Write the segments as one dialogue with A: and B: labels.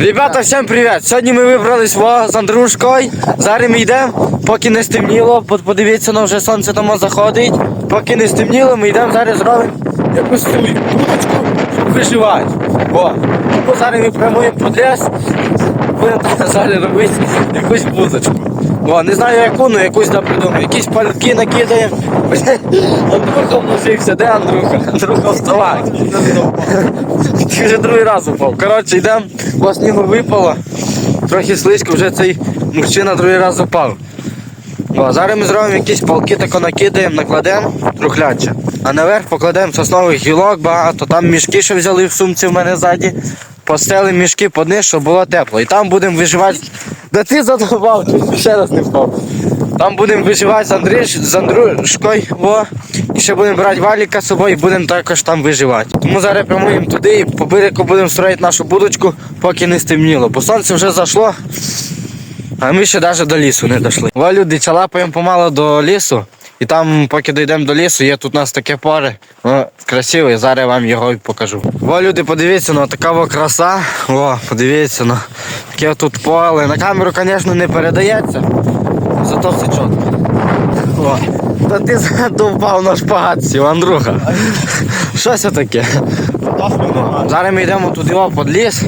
A: Ребята, всім привіт! Сьогодні ми вибрались з Андрушкою. Зараз ми йдемо, поки не стемніло. Подивіться, ну вже сонце тому заходить. Поки не стемніло, ми йдемо зараз зробимо якусь свою будочку, щоб виживати. Бо зараз ми прямуємо ліс. Будемо зараз робити якусь будочку. Во, не знаю яку, але якусь там придумаю. Якісь пальки накидаємо. Андрюха вносився, де Андрюха? Андрюха вставай. Ти вже другий раз упав. Коротше, йдемо, бо снігу випало. Трохи слизько, вже цей мужчина другий раз упав. О, зараз ми зробимо якісь палки, тако накидаємо, накладемо трухляче. А наверх покладемо соснових гілок багато. Там мішки, що взяли в сумці в мене ззаді. Постелимо мішки під низ, щоб було тепло. І там будемо виживати. Да ти задовбав, ще раз не впав. Там будемо виживати з, Андріш, з Андрушкою, во. і ще будемо брати валіка з собою і будемо також там виживати. Тому зараз прямуємо туди і по будемо строїти нашу будочку, поки не стемніло. Бо сонце вже зайшло, а ми ще навіть до лісу не дійшли. Во люди, чалапаємо помало до лісу. І там, поки дійдемо до лісу, є тут у нас таке поле. О, красиве, зараз я вам його і покажу. Во, люди, подивіться, ну така во краса. О, подивіться, ну таке тут поле. На камеру, звісно, не передається. Зато все чітко. О, та ти задовбав на шпагат сів, Андрюха. Що це таке? Зараз ми йдемо туди під ліс,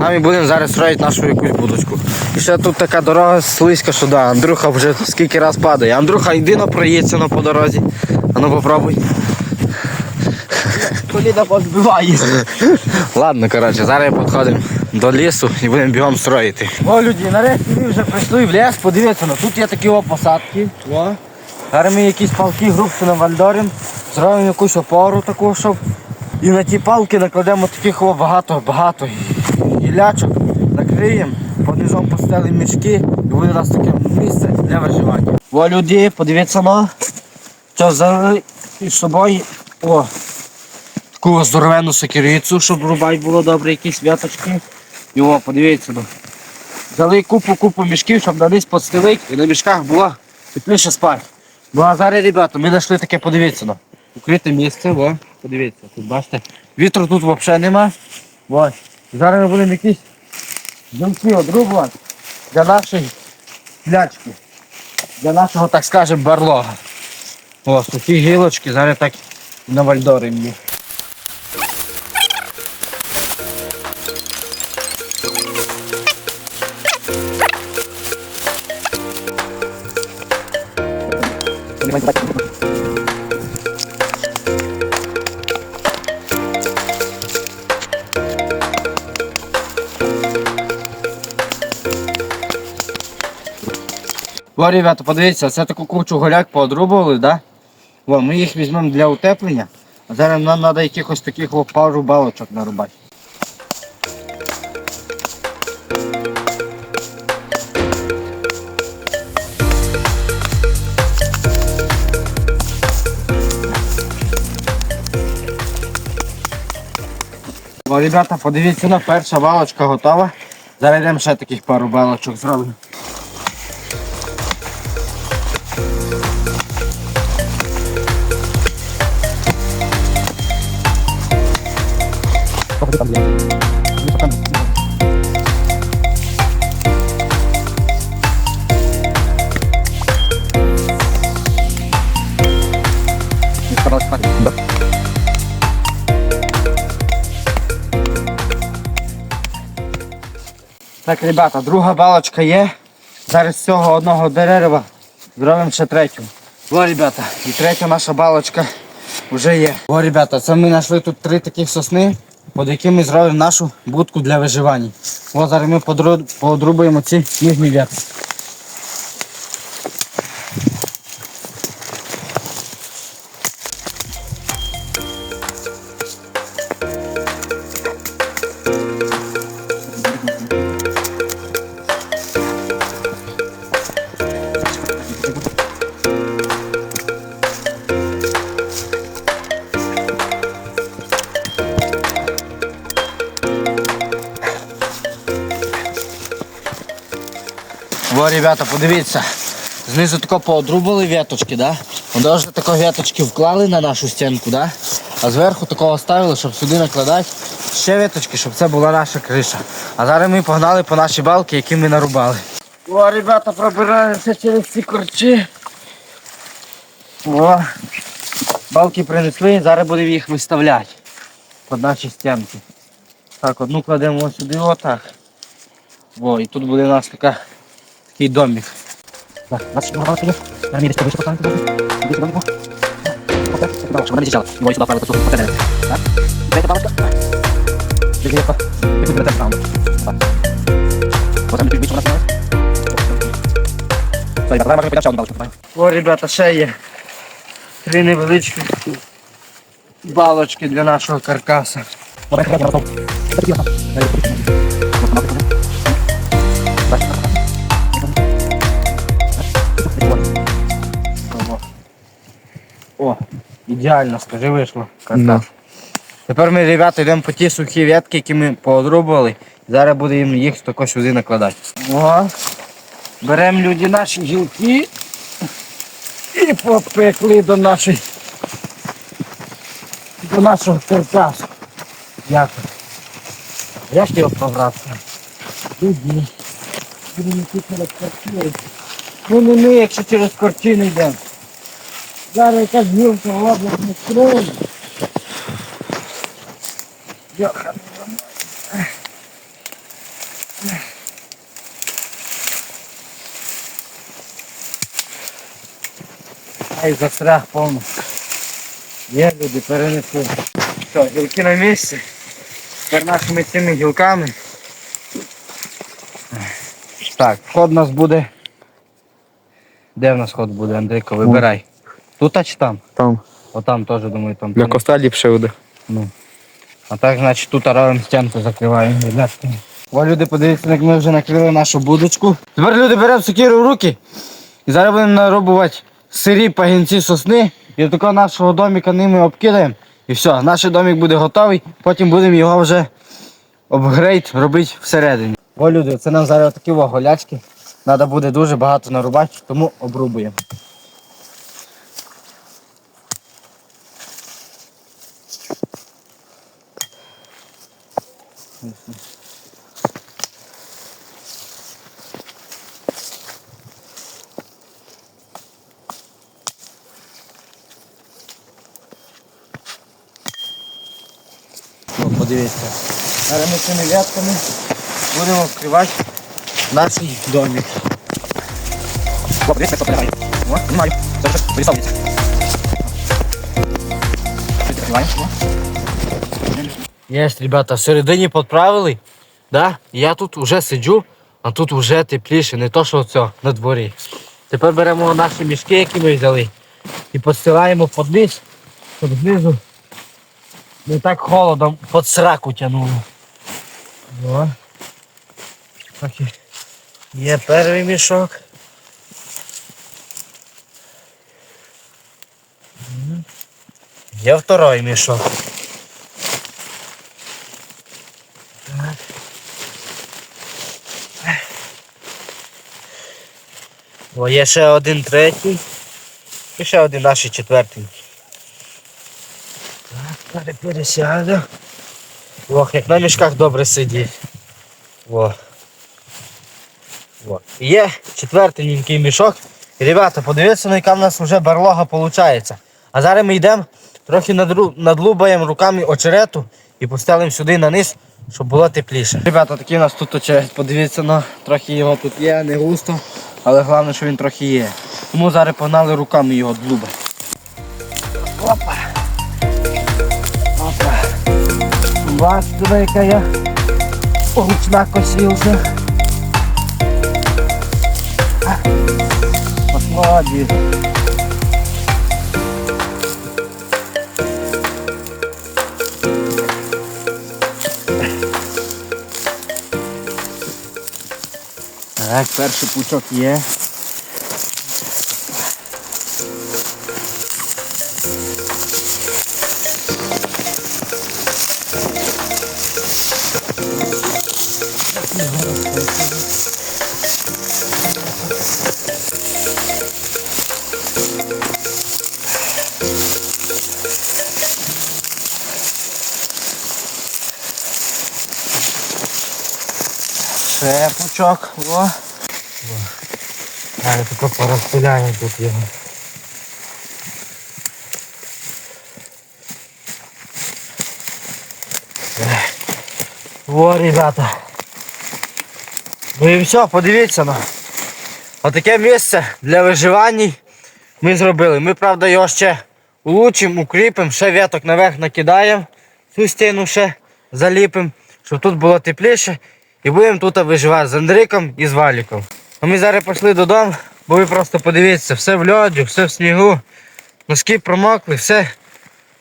A: а ми будемо зараз строїти нашу якусь будочку. І ще тут така дорога слизька, що да, Андрюха вже скільки раз падає. Андрюха, йди на проїдься на по дорозі. А ну попробуй.
B: Коліна позбиває.
A: Ладно, коротше, зараз підходимо до лісу і будемо бігом строїти.
B: О, люди, нарешті ми вже прийшли в ліс, подивіться, ну тут є такі о посадки. Зараз ми якісь палки грубше навальдоримо, зробимо якусь опору таку, щоб. І на ті палки накладемо таких о, багато, багато гілячок, накриємо, понизом постелимо мішки і буде у нас таке місце для виживання. О, люди, подивіться на. Що взяли з собою. О, таку здоровенну сокирицю, щоб рубати було добре, якісь вяточки. І о, подивіться. Ну. Взяли купу купу мішків, щоб на підстелити, і на мішках було тепліше спати. Ну а зараз, ребята, ми знайшли таке, подивіться. Ну. Укрите місце, о, подивіться, тут бачите. Вітру тут взагалі нема. Ось. Зараз ми будемо якісь думки одрубувати для нашої плячки, Для нашого, так скажемо, барлога. Ось такі гілочки, зараз так на вальдори їх. О, ребята, подивіться, це таку кучу голяк поодрубували, да? О, ми їх візьмемо для утеплення. А зараз нам треба якихось таких пару балочок нарубати. О, ребята, подивіться, на перша балочка готова. Зараз йдемо ще таких пару балочок зробимо. Так, ребята, друга балочка є. Зараз з цього одного дерева зробимо ще третю. О, ребята, і третя наша балочка вже є. О, ребята, це ми знайшли тут три таких сосни, під якими зробимо нашу будку для виживання. О, зараз ми подру- подрубуємо ці нижні в'ятки. Во, ребята, подивіться. Знизу тако поодрубали веточки, да? Воно ж тако веточки вклали на нашу стінку, да? А зверху такого оставили, щоб сюди накладати
A: ще виточки, щоб це була наша криша. А зараз ми погнали по наші балки, які ми нарубали. О, ребята, пробираємося через ці корчі. О, балки принесли, зараз будемо їх виставляти під наші стінки. Так, одну кладемо сюди, отак. О, і тут буде у нас така, такий домик. Так, 24 балки є. Зараз мені десь повище поставити. Іди сюди, Ніко. Оп, так, не тут. Іди, Ніко. І тут там. Так. Там чуть більше вона сталася. Все, ребята, давай можемо підняти ще давай. О, ребята, ще є. Три невеличкі балочки для нашого каркаса. Давай, давай, давай, ідеально, скажи, вийшло. Каркас. Тепер ми, ребята, йдемо по ті сухі ветки, які ми поодрубували. Зараз будемо їх також сюди накладати. О, беремо люди наші гілки і попекли до нашої до нашого каркасу. Дякую. Як його побратися? Іди. Будемо йти через квартиру. Ну не ми, якщо через квартиру йдемо. Зараз якась гілка область не строїть. Йоха. Ай, застряг повно. Є люди, перенесли. Все, гілки на місці. Тепер нашими цими гілками. Так, вход у нас буде. Де в нас ход буде, Андрійко, вибирай. Тут а чи там?
C: Там.
A: Отам теж, думаю, там.
C: Для коста ліпше буде.
A: Ну. А так, значить, тут робимо стінку закриваємо. ребятки. О, люди, подивіться, як ми вже накрили нашу будочку. Тепер люди беремо сокиру в руки і зараз будемо наробувати сирі пагінці сосни. І такого нашого домика ними обкидаємо. І все, наш домик буде готовий, потім будемо його вже апгрейд робити всередині. О, люди, це нам зараз такі голячки. Треба буде дуже багато нарубати, тому обрубуємо. О, подивіться. Зараз ми цими в'ятками будемо вкривати наш домик. О, подивіться, як попадає. О, знімаю. Це вже вирисовується. Єсть, ребята, всередині підправили. Да? Я тут вже сиджу, а тут вже тепліше, не то, що це на дворі. Тепер беремо наші мішки, які ми взяли, і підстилаємо під низ, щоб знизу не так холодом під сраку тянуло. О. Є перший мішок. Є второй мішок. Так. О, є ще один третій. І ще один наш четвертий. Так, пересяду. Ох, як на мішках добре сидить. Во. Во. Є четвертенький мішок. Ребята, подивіться, ну, яка в нас вже барлога виходить. А зараз ми йдемо, трохи надлубаємо руками очерету і постелимо сюди на низ, щоб було тепліше. Ребята, такий у нас тут очерет. Подивіться, ну, трохи його тут є, не густо, але головне, що він трохи є. Тому зараз погнали руками його длубати. Опа! Опа! Бачите, яка я ручна косілка. Молодець. Так, перший пучок є.
D: Ще пучок. О.
A: А, я тако порозпиляю тут його. О, ребята. Ну і все, подивіться на. Отаке місце для виживання ми зробили. Ми, правда, його ще улучшимо, укріпимо, ще веток наверх накидаємо, цю стіну ще заліпимо, щоб тут було тепліше. І будемо тут виживати з Андриком і з Валіком. Ми зараз пішли додому, бо ви просто подивіться, все в льоді, все в снігу. Носки промокли, все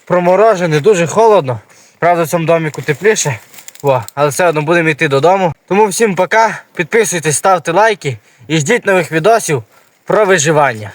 A: проморожене, дуже холодно. Правда, в цьому доміку тепліше. О, але все одно будемо йти додому. Тому всім пока. Підписуйтесь, ставте лайки і ждіть нових відосів про виживання.